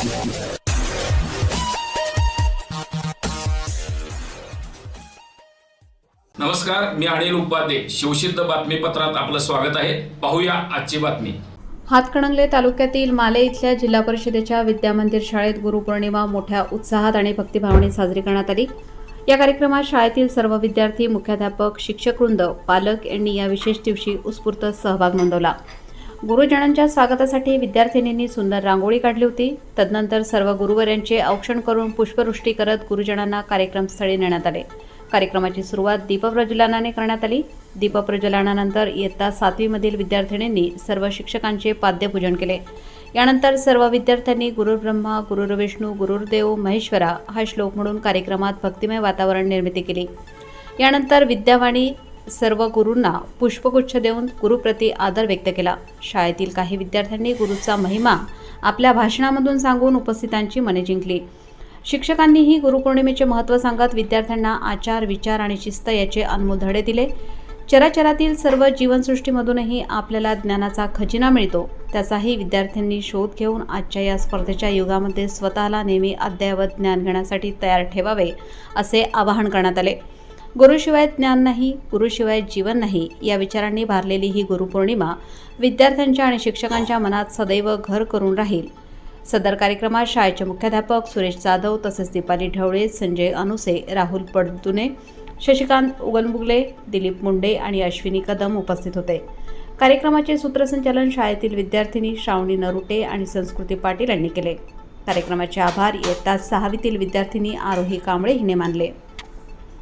नमस्कार मी अनिल उपाध्ये. शिवसिद्ध बातमीपत्रात आपलं स्वागत आहे. पाहूया आजची बातमी. हातकणंगले तालुक्यातील माले इथल्या जिल्हा परिषदेच्या विद्यामंदिर शाळेत गुरुपौर्णिमा मोठ्या उत्साहात आणि भक्तिभावाने साजरी करण्यात आली. या कार्यक्रमात शाळेतील सर्व विद्यार्थी मुख्याध्यापक शिक्षकवृंद पालक यांनी या विशेष दिवशी उत्स्फूर्त सहभाग नोंदवला. गुरुजनांच्या स्वागतासाठी विद्यार्थिनींनी सुंदर रांगोळी काढली होती. तदनंतर सर्व गुरुवर्यांचे औक्षण करून पुष्पवृष्टी करत गुरुजनांना कार्यक्रमस्थळी नेण्यात आले. कार्यक्रमाची सुरुवात दीपप्रज्वलनाने करण्यात आली. दीपप्रज्वलनानंतर इयत्ता सातवीमधील विद्यार्थिनींनी सर्व शिक्षकांचे पाद्यपूजन केले. यानंतर सर्व विद्यार्थ्यांनी गुरुर्ब्रह्मा गुरुर्विष्णू गुरुर्देव महेश्वरा हा श्लोक म्हणून कार्यक्रमात भक्तिमय वातावरण निर्मिती केली. यानंतर विद्यावाणी सर्व गुरूंना पुष्पगुच्छ देऊन गुरुप्रती आदर व्यक्त केला. शाळेतील काही विद्यार्थ्यांनी गुरुचा महिमा आपल्या भाषणामधून सांगून उपस्थितांची मने जिंकली. शिक्षकांनीही गुरुपौर्णिमेचे महत्त्व सांगत विद्यार्थ्यांना आचार विचार आणि शिस्त याचे अनमोल धडे दिले. चराचरातील सर्व जीवनसृष्टीमधूनही आपल्याला ज्ञानाचा खजिना मिळतो. त्याचाही विद्यार्थ्यांनी शोध घेऊन आजच्या या स्पर्धेच्या युगामध्ये स्वतःला नेहमी अद्ययावत ज्ञान घेण्यासाठी तयार ठेवावे असे आवाहन करण्यात आले. गुरुशिवाय ज्ञान नाही गुरुशिवाय जीवन नाही या विचारांनी भारलेली ही गुरुपौर्णिमा विद्यार्थ्यांच्या आणि शिक्षकांच्या मनात सदैव घर करून राहील. सदर कार्यक्रमात शाळेचे मुख्याध्यापक सुरेश जाधव तसेच दीपाली ढवळे संजय अनुसे राहुल पडतुने शशिकांत उगनबुगले दिलीप मुंडे आणि अश्विनी कदम उपस्थित होते. कार्यक्रमाचे सूत्रसंचालन शाळेतील विद्यार्थिनी श्रावणी नरुटे आणि संस्कृती पाटील यांनी केले. कार्यक्रमाचे आभार इयत्ता सहावीतील विद्यार्थिनी आरोही कांबळे हिने मानले.